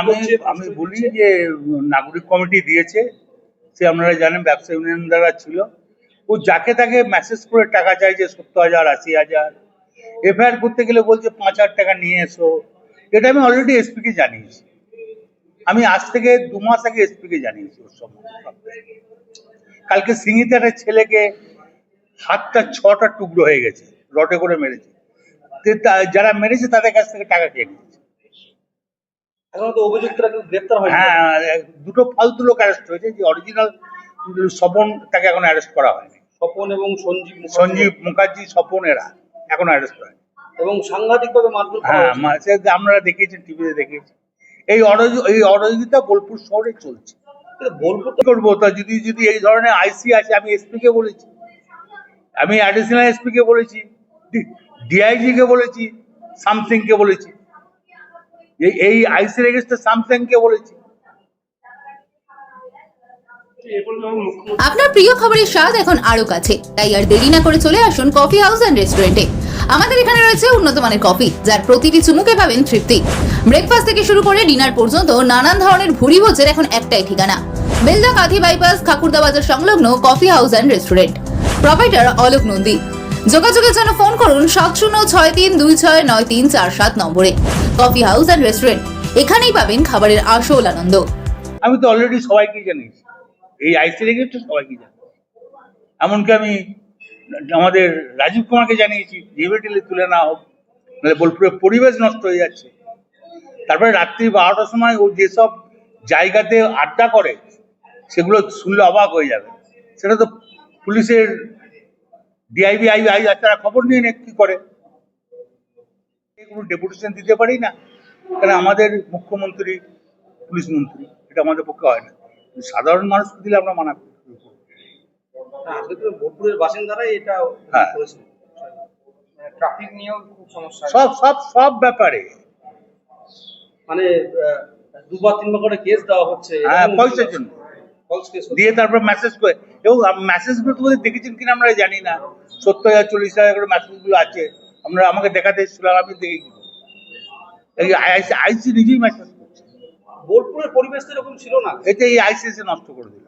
আমি আমি বলি যে নাগরিক কমিটি দিয়েছে সে আপনারা জানেন ব্যবসা ইউনিয়ন দ্বারা ছিল ও যাকে তাকে মেসেজ করে টাকা চাইছে সত্তর হাজার আশি হাজার। এফআইআর করতে গেলে বলছে পাঁচ হাজার টাকা নিয়ে এসো। এটা আমি অলরেডি এসপিকে জানিয়েছি। আমি আজ থেকে দু মাস আগে এসপিকে জানিয়েছি ওর সম্বন্ধে। কালকে সিঙ্গিতে একটা ছেলেকে হাতটা ছটা টুকরো হয়ে গেছে রটে করে মেরেছে। যারা মেরেছে তাদের কাছ থেকে টাকা খেয়ে নিয়েছে। এখনও তো অভিযুক্তরা কেউ গ্রেপ্তার হ্যাঁ দুটো ফালতু লোক অ্যারেস্ট হয়েছে যে অরিজিনাল স্বপন তাকে এখন অ্যারেস্ট করা হয়নি। স্বপন এবং সঞ্জীব সঞ্জীব মুখার্জি স্বপন এরা এখন অ্যারেস্ট হয়নি এবং সাংঘাতিক ভাবে মারধর হ্যাঁ আপনারা দেখিয়েছেন টিভিতে দেখিয়েছেন এই অরজ- এই অরজিতা বোলপুর শহরে চলছে। বোলপুর কি করব? তা যদি যদি এই ধরনের আইসি আছে আমি এসপি কে বলেছি। আমি অ্যাডিশনাল এসপি কে বলেছি ডিআইজি কে বলেছি সামথিং কে বলেছি। এই এই আইসি রেজিস্টার সামথিং কে বলেছি। আপনার প্রিয় খাবারের স্বাদ এখন আরও কাছে। তাই আর দেরি না করে চলে আসুন কফি হাউস অ্যান্ড রেস্টুরেন্টে আমাদের এখানে রয়েছে উন্নত মানের কফি যার প্রতিটি চুমুকে পাবেন তৃপ্তি। ব্রেকফাস্ট থেকে শুরু করে ডিনার পর্যন্ত নানান ধরনের ভুরি ভোজের এখন একটাই ঠিকানা। বেলদা কাঁথি বাইপাস খাকুরদা বাজার সংলগ্ন coffee house and restaurant proprietor Alok Nandi. যোগাযোগের জন্য ফোন করুন সাত শূন্য ছয় তিন দুই ছয় নয় তিন চার সাত নম্বরে। কফি হাউস অ্যান্ড রেস্টুরেন্ট, এখানেই পাবেন খাবারের আসল আনন্দ। আমি তো অলরেডি সবাইকে জানিয়েছি। এই আইসি রেজিস্টার সবাইকে জানি এমনকি আমি আমাদের রাজীব কুমারকে জানিয়েছি ইমিডিয়েটলি তুলে না হোক, নাহলে বোলপুরের পরিবেশ নষ্ট হয়ে যাচ্ছে। তারপরে রাত্রি বারোটার সময় ও যেসব জায়গাতে আড্ডা করে, সেগুলো শুনলে অবাক হয়ে যাবে। সেটা তো পুলিশের ডিআইবি আই তারা খবর নিয়ে নে কি করে? কোনো ডেপুটেশন দিতে পারি না? কারণ আমাদের মুখ্যমন্ত্রী পুলিশ মন্ত্রী এটা আমাদের পক্ষে হয় না। সাধারণ মানুষকে দিলে আমরা মানা করি। বোলপুরের বাসিন্দারাই এটা হ্যাঁ। ট্রাফিক নিয়েও খুব সমস্যা সব সব সব ব্যাপারে। মানে দুবার তিনবার করে কেস দেওয়া হচ্ছে হ্যাঁ পয়সার জন্য। দিয়ে তারপর মেসেজ করে। এবং মেসেজগুলো তোমাদের দেখেছেন কিনা আমরা জানি না। সত্তর হাজার চল্লিশ হাজার করে মেসেজগুলো আছে। আমরা আমাকে দেখাতে এসেছিলাম আমি দেখে কি আইসি আইসি নিজেই মেসেজ করছে। বোলপুরের পরিবেশ তো এরকম ছিল না। এটা এই আইসিএসে নষ্ট করে দিল।